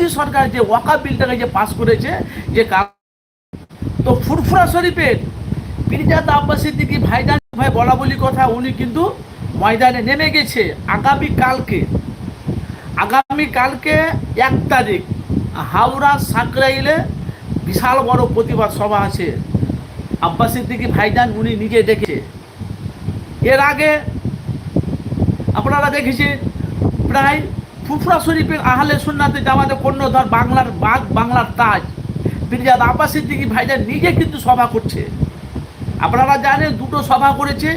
মোদী সরকার যে ওয়াকা বিলটাকে যে পাস করেছে, যে তো ফুরফুরা শরীফের পিরজাদ আব্বাস সিদ্দিকি ভাইজান ভাই বলা বলি কথা, উনি কিন্তু ময়দানে নেমে গেছে আগামী কালকে। আগামী কালকে এক তারিখ হাওড়া সাকরাইলে বিশাল বড় প্রতিবাদ সভা আছে। আব্বাস সিদ্দিকি ভাইজান উনি নিজে ডেকেছে এর আগে আপনারা দেখেছেন, প্রায় ফুফরা শরীফের আহলে সুন্নাতে জামাতে কর্ণধর বাংলার বাঘ, বাংলার তাজ। পিরজাদ আব্বাস সিদ্দিকি ভাইজান নিজে কিন্তু সভা করছে। আপনারা জানেন দুটো সভা করেছে।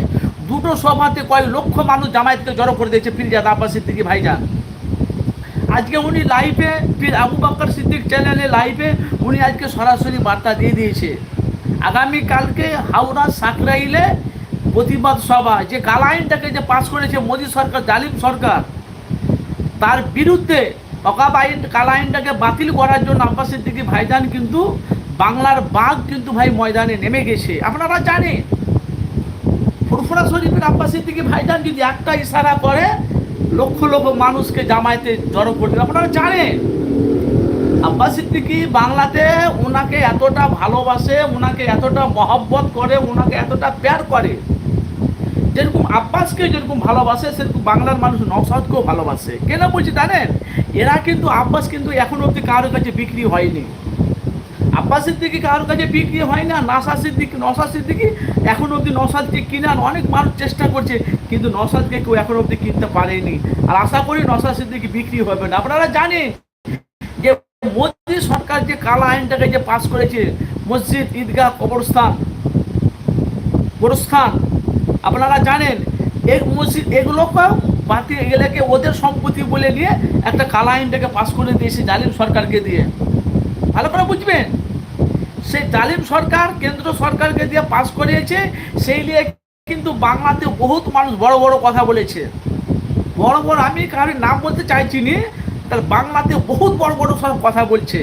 দুটো সভাতে কয়েক লক্ষ মানুষ জামায়াতকে জড়ো করে দিয়েছে পিরজাদ আব্বাস সিদ্দিকি ভাইজান। আজকে উনি লাইভে ফির আবু বাক্কর সিদ্দিক চ্যানেলে লাইভে উনি আজকে সরাসরি বার্তা দিয়ে দিয়েছে। আগামী কালকে হাওড়া সাকরাইলে প্রতিবাদ সভা। যে কালা আইনটাকে যে পাশ করেছে মোদী সরকার, জালিম সরকার তার বিরুদ্ধে অকাব আইন, কালা আইনটাকে বাতিল করার জন্য আব্বাস সিদ্দিকি ভাইজান কিন্তু বাংলার বাঘ কিন্তু ভাই ময়দানে নেমে গেছে। আপনারা জানেন, ফুরফুরা শরীফের আব্বাস সিদ্দিকি ভাইজান যদি একটা ইশারা করে, লক্ষ লক্ষ মানুষকে জামায়াতে জড়ো করে দেবে আপনারা জানেন, আব্বাস সিদ্দিকি বাংলাতে ওনাকে এতটা ভালোবাসে ওনাকে এতটা মহব্বত করে ওনাকে এতটা প্যার করে। যেরকম আব্বাসকে যেরকম ভালোবাসে, সেরকম বাংলার মানুষ নওসাদকেও ভালোবাসে। কেন বলছি জানেন? এরা কিন্তু আব্বাস কিন্তু এখন অবধি কারোর কাছে বিক্রি হয়নি। আব্বাস সিদ্দিকি কারোর কাছে বিক্রি হয় না নাসা সিদ্দিকি নসা সিদ্দিকি এখন অবধি নসাদকে কিনার অনেক মানুষ চেষ্টা করছে, কিন্তু নসাদকে কেউ এখন অবধি কিনতে পারেনি। আর আশা করি নসা সিদ্দিকি বিক্রি হবে না। আপনারা জানেন যে মোদী সরকার যে কালা আইনটাকে যে পাস করেছে, মসজিদ, ঈদগাহ, কবরস্থান গোরস্থান আপনারা জানেন, এই মসজিদ এগুলোকে বাতিল এগুলোকে ওদের সম্পত্তি বলে নিয়ে একটা কালা আইনটাকে পাস করে দিয়েছে জালিম সরকারকে দিয়ে। ভালো করে বুঝবেন? সেই জালিম সরকার কেন্দ্র সরকারকে দিয়ে পাস করিয়েছে, সেই নিয়ে কিন্তু বাংলাতে বহুত মানুষ বড় বড় কথা বলেছে। বড় বড়, আমি কারোর নাম বলতে চাইছি নি, তার বাংলাতে বহুত বড় বড় সব কথা বলছে।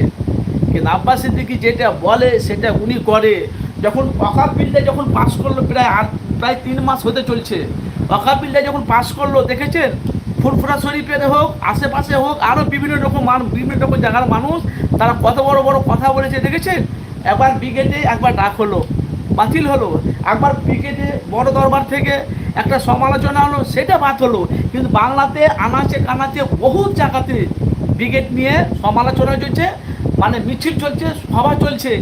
কিন্তু আব্বাস সিদ্দিকি যেটা বলে, সেটা উনি করে। যখন অকাপ বিলটা যখন পাস করল প্রায় আট, প্রায় তিন মাস হতে চলছে অকাপ বিলটা যখন পাস করল, দেখেছেন? ফুরফুরা শরীফের হোক, আশেপাশে হোক আরও বিভিন্ন রকম মানুষ বিভিন্ন রকম জায়গার মানুষ, তারা কত বড় বড় কথা বলেছে, দেখেছেন? একবার ব্রিগেডে একবার ডাক হলো, বাতিল হলো। একবার ব্রিগেডে বড় দরবার থেকে একটা সমালোচনা হলো, সেটা বাদ হলো। কিন্তু বাংলাতে আনাচে কানাচে বহু জায়গাতে ব্রিগেড নিয়ে সমালোচনা চলছে মানে মিছিল চলছে, সভা চলছে।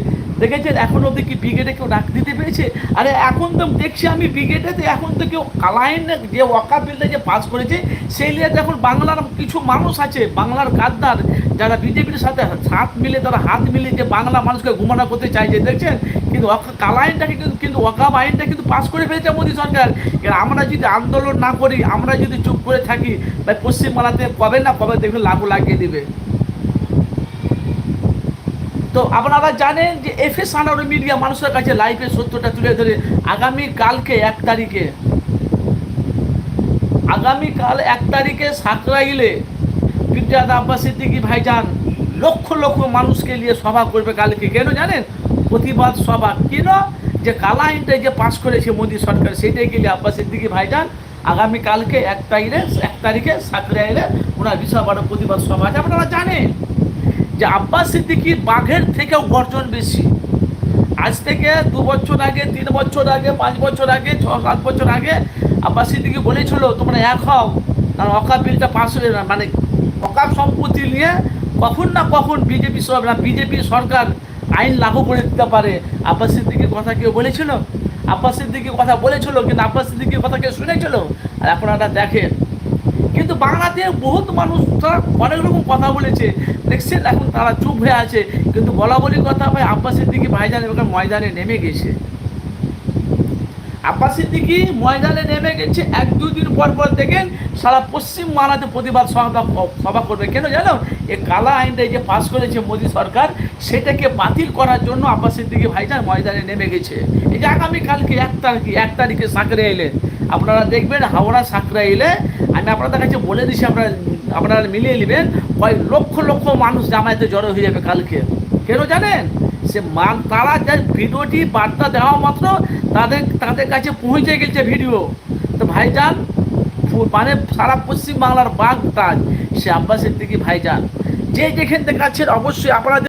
দেখেছেন? এখন অব্দি কি ব্রিগেডে কেউ ডাক দিতে পেরেছে? আরে এখন তো দেখছি আমি ব্রিগেডেতে এখন তো কেউ কালাইন যে ওয়াকা বিলটা যে পাস করেছে, সেই নিয়ে এখন বাংলার কিছু মানুষ আছে, বাংলার গাদ্দার, যারা বিজেপির সাথে হাত মিলে তারা হাত মিলে যে বাংলা মানুষকে ঘুমানো করতে চাইছে, দেখছেন? কিন্তু ওয়াকা- কালা কিন্তু কিন্তু ওয়াকাব আইনটা কিন্তু পাস করে ফেলেছে মোদী সরকার। আমরা যদি আন্দোলন না করি, আমরা যদি চুপ করে থাকি তাই পশ্চিমবাংলাতে কবে না কবে দেখবে লাগু লাগিয়ে দিবে। তো আপনারা জানেন যে এফ এস আনার মিডিয়া মানুষের কাছে লাইভে সত্যটা তুলে ধরে আগামী কালকে এক তারিখে, আগামী কাল এক তারিখে সাকরাইলে পিরজাদ আব্বাস সিদ্দিকি ভাইজান লক্ষ লক্ষ মানুষকে নিয়ে সভা করবে কালকে। কেন জানেন? প্রতিবাদ সভা। কেন? যে কালা যে পাস করেছে মোদী সরকার, সেটাই গেলে আব্বাস সিদ্দিকি ভাইজান আগামী কালকে এক তারিখে এক তারিখে সাকরাইলে ওনার বিশাল বড় প্রতিবাদ সভা আছে। আপনারা জানেন? যে আব্বাস সিদ্দিকির বাঘের থেকেও গর্জন বেশি। আজ থেকে দু বছর আগে, তিন বছর আগে, পাঁচ বছর আগে, ছ, সাত বছর আগে আব্বাস সিদ্দিকি বলেছিল, তোমরা এক হও, কারণ অকাপ বিলটা পাস হয়ে না মানে অকাপ সম্পত্তি নিয়ে কখন না কখন বিজেপি না বিজেপি সরকার আইন লাগু করে দিতে পারে। আব্বাস সিদ্দিকির কথা কেউ বলেছিল? আব্বাস সিদ্দিকির কথা বলেছিল, কিন্তু আব্বাস সিদ্দিকির কথা কেউ শুনেছিল? আর এখন আপনারা দেখেন। কিন্তু বাংলাতে বহুত মানুষ তারা অনেক রকম কথা বলেছে। দেখছেন এখন তারা চুপ হয়ে আছে। কিন্তু বলা বলি কথা ভাই, আব্বাস সিদ্দিকি ভাইজান এবার ময়দানে নেমে গেছে। আব্বাস সিদ্দিকি ময়দানে নেমে গেছে, এক দুদিন পর পর দেখেন সারা পশ্চিম বাংলাতে প্রতিবাদ সভা সভা করবে। কেন জানো? এই কালা আইনটা যে পাস করেছে মোদী সরকার, সেটাকে বাতিল করার জন্য আব্বাস সিদ্দিকি ভাইজান ময়দানে নেমে গেছে। এই যে আগামীকালকে এক তারিখে এক তারিখে সাঁকড়ে এলেন। আপনারা দেখবেন হাওড়া সাঁকড়া এলে আমি আপনাদের কাছে বলে দিচ্ছি আপনারা আপনারা মিলিয়ে নেবেন। কয়েক লক্ষ লক্ষ মানুষ জামায়াতে জড়ো হয়ে যাবে কালকে। কেন জানেন? সে মান তারা যে ভিডিওটি বার্তা দেওয়া মাত্র, তাদের তাদের কাছে পৌঁছে গেছে ভিডিও। তো ভাইজান মানে সারা পশ্চিম বাংলার বাঘ তাজ, সে আব্বাস সিদ্দিকি ভাইজান। যে যেখান থেকে আছেন, অবশ্যই আপনাদের